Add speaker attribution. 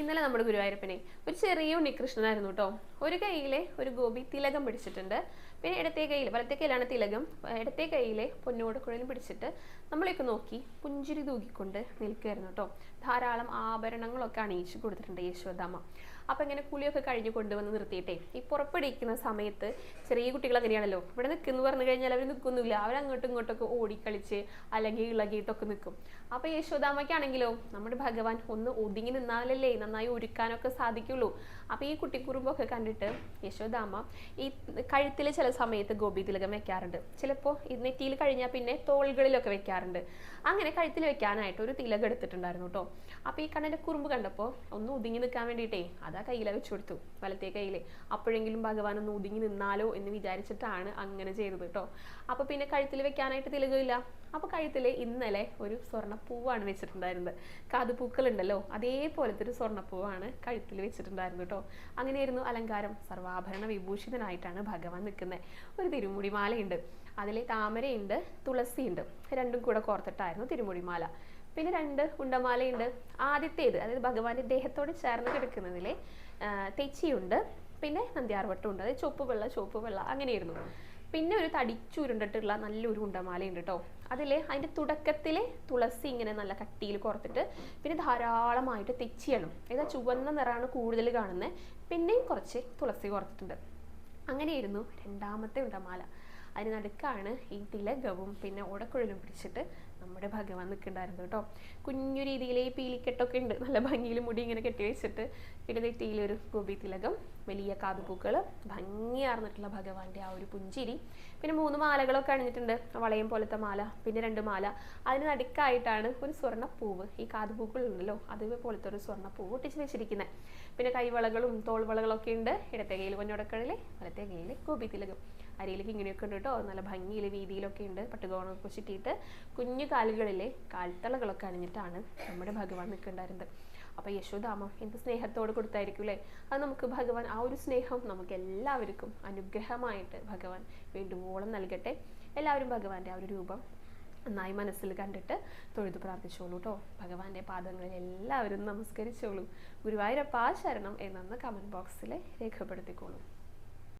Speaker 1: ഇന്നലെ നമ്മുടെ ഗുരുവായൂരപ്പനെ ഒരു ചെറിയ ഉണ്ണികൃഷ്ണനായിരുന്നു കേട്ടോ. ഒരു കൈയിലെ ഒരു ഗോപി തിലകം പിടിച്ചിട്ടുണ്ട്. പിന്നെ ഇടത്തെ കയ്യിൽ വലത്തെ കയ്യിലാണ് തിലകം. ഇടത്തെ കയ്യിലെ പൊന്നോട് കുഴലും പിടിച്ചിട്ട് നമ്മളെയൊക്കെ നോക്കി പുഞ്ചിരി തൂക്കിക്കൊണ്ട് നിൽക്കുകയായിരുന്നു കേട്ടോ. ധാരാളം ആഭരണങ്ങളൊക്കെ അണിയിച്ചു കൊടുത്തിട്ടുണ്ട് യശോദാമ്മ അപ്പം ഇങ്ങനെ കുളിയൊക്കെ കഴിഞ്ഞ് കൊണ്ടുവന്ന് നിർത്തിയിട്ടേ. ഈ പുറപ്പെടിക്കുന്ന സമയത്ത് ചെറിയ കുട്ടികൾ അങ്ങനെയാണല്ലോ. ഇവിടെ നിൽക്കുന്നു പറഞ്ഞു കഴിഞ്ഞാൽ അവർ നിൽക്കുന്നില്ല. അവരങ്ങോട്ടും ഇങ്ങോട്ടൊക്കെ ഓടിക്കളിച്ച് അല്ലെങ്കിൽ ഇളകിയിട്ടൊക്കെ നിൽക്കും. അപ്പോൾ യശോദാമ്മയ്ക്കാണെങ്കിലോ നമ്മുടെ ഭഗവാൻ ഒന്ന് ഒതുങ്ങി നിന്നാലല്ലേ നന്നായി ഒരുക്കാനൊക്കെ സാധിക്കുള്ളൂ. അപ്പോൾ ഈ കുട്ടിക്കുറുമ്പൊക്കെ കണ്ടിട്ട് യശോദാമ്മ ഈ കഴുത്തിൽ ചില സമയത്ത് ഗോപി തിലകം വെക്കാറുണ്ട് ചിലപ്പോൾ നെറ്റിയിൽ കഴിഞ്ഞാൽ പിന്നെ തോളുകളിലൊക്കെ വെക്കാറുണ്ട്. അങ്ങനെ കഴുത്തിൽ വെക്കാനായിട്ട് ഒരു തിലകം എടുത്തിട്ടുണ്ടായിരുന്നു കേട്ടോ. അപ്പോൾ ഈ കണ്ണന്റെ കുറുമ്പ് കണ്ടപ്പോൾ ഒന്ന് ഒതുങ്ങി നിൽക്കാൻ വേണ്ടിയിട്ടേ അതാ കയ്യിലെ വെച്ച് കൊടുത്തു വലത്തെ കയ്യിൽ അപ്പോഴെങ്കിലും ഭഗവാൻ ഒന്ന് ഒതുങ്ങി നിന്നാലോ എന്ന് വിചാരിച്ചിട്ടാണ് അങ്ങനെ ചെയ്തത് കേട്ടോ അപ്പോൾ പിന്നെ കഴുത്തിൽ വെക്കാനായിട്ട് തിലകമില്ല. അപ്പോൾ കഴുത്തിൽ ഇന്നലെ ഒരു സ്വർണപ്പൂവാണ് വെച്ചിട്ടുണ്ടായിരുന്നത്. കാതുപൂക്കൾ ഉണ്ടല്ലോ അതേപോലത്തെ ഒരു സ്വർണപ്പൂവാണ് കഴുത്തിൽ വെച്ചിട്ടുണ്ടായിരുന്നു കേട്ടോ അങ്ങനെയായിരുന്നു അലങ്കാരം. സർവാഭരണ വിഭൂഷിതനായിട്ടാണ് ഭഗവാൻ നിൽക്കുന്നത് ഒരു തിരുമുടിമാലയുണ്ട്. അതിൽ താമരയുണ്ട് തുളസിയുണ്ട്. രണ്ടും കൂടെ കോർത്തിട്ടായിരുന്നു തിരുമുടിമാല. പിന്നെ രണ്ട് ഉണ്ടമാലയുണ്ട്. ആദ്യത്തേത് അതായത് ഭഗവാന്റെ ദേഹത്തോട് ചേർന്ന് കിടക്കുന്നതിലെ തെച്ചിയുണ്ട്. പിന്നെ നന്ദ്യാർവട്ടം ഉണ്ട് അതായത് ചുവപ്പ് വെള്ള ചുവപ്പ് വെള്ള അങ്ങനെയായിരുന്നു. പിന്നെ ഒരു തടിച്ചുരുണ്ടിട്ടുള്ള നല്ലൊരു ഉണ്ടമാലയുണ്ട് കേട്ടോ അതിൽ അതിന്റെ തുടക്കത്തിൽ തുളസി ഇങ്ങനെ നല്ല കട്ടിയിൽ കുറത്തിട്ട് പിന്നെ ധാരാളമായിട്ട് തെച്ചിയാണ്. ഏതാ ചുവന്ന നിറമാണ് കൂടുതൽ കാണുന്നത് പിന്നെയും കുറച്ച് തുളസി കുറത്തിട്ടുണ്ട് അങ്ങനെയായിരുന്നു രണ്ടാമത്തെ ഉണ്ടമാല. അതിന് നടുക്കാണ് ഈ തിലകവും പിന്നെ ഓടക്കുഴലും പിടിച്ചിട്ട് നമ്മുടെ ഭഗവാൻ നിൽക്കുന്നുണ്ടായിരുന്നു കേട്ടോ. കുഞ്ഞു രീതിയിൽ ഈ പീലിക്കെട്ടൊക്കെ ഉണ്ട്. നല്ല ഭംഗിയിൽ മുടി ഇങ്ങനെ കെട്ടി വെച്ചിട്ട് പിന്നെ നെറ്റിയിലൊരു ഗോപി തിലകം വലിയ കാതുപൂക്കൾ ഭംഗിയാർന്നിട്ടുള്ള ഭഗവാന്റെ ആ ഒരു പുഞ്ചിരി. പിന്നെ മൂന്ന് മാലകളൊക്കെ അണിഞ്ഞിട്ടുണ്ട്. വളയം പോലത്തെ മാല പിന്നെ രണ്ട് മാല. അതിന് നടുക്കായിട്ടാണ് ഒരു സ്വർണപ്പൂവ്. ഈ കാതുപൂക്കളുണ്ടല്ലോ അതേപോലത്തെ ഒരു സ്വർണപ്പൂവ് ഒട്ടിച്ച് വെച്ചിരിക്കുന്നത് പിന്നെ കൈവളകളും തോൾവളകളൊക്കെ ഉണ്ട്. ഇടത്തെ കയ്യിൽ പൊന്നോടക്കഴിൽ വലത്തെ കയ്യിൽ ഗോപി തിലകം. അരിയിലേക്ക് ഇങ്ങനെയൊക്കെ ഉണ്ട് കേട്ടോ. നല്ല ഭംഗിയിൽ വീതിയിലൊക്കെ ഉണ്ട്. പട്ടുകോണൊക്കെ ചുറ്റിയിട്ട് കുഞ്ഞു കാലുകളിലെ കാൽത്തളകളൊക്കെ അണിഞ്ഞിട്ടാണ് നമ്മുടെ ഭഗവാൻ നിൽക്കുന്നുണ്ടായിരുന്നത് അപ്പോൾ യശോദാമ എന്ത് സ്നേഹത്തോട് കൊടുത്തായിരിക്കും അല്ലേ? അത് നമുക്ക് ഭഗവാൻ ആ ഒരു സ്നേഹം നമുക്ക് എല്ലാവർക്കും അനുഗ്രഹമായിട്ട് ഭഗവാൻ വേണ്ടുവോളം നൽകട്ടെ. എല്ലാവരും ഭഗവാന്റെ ആ ഒരു രൂപം നന്നായി മനസ്സിൽ കണ്ടിട്ട് തൊഴുതു പ്രാർത്ഥിച്ചോളൂ കേട്ടോ. ഭഗവാന്റെ പാദങ്ങളിൽ എല്ലാവരും നമസ്കരിച്ചോളൂ. ഗുരുവായൂരപ്പ ശരണം എന്നൊന്ന് കമന്റ് ബോക്സിൽ രേഖപ്പെടുത്തിക്കോളൂ.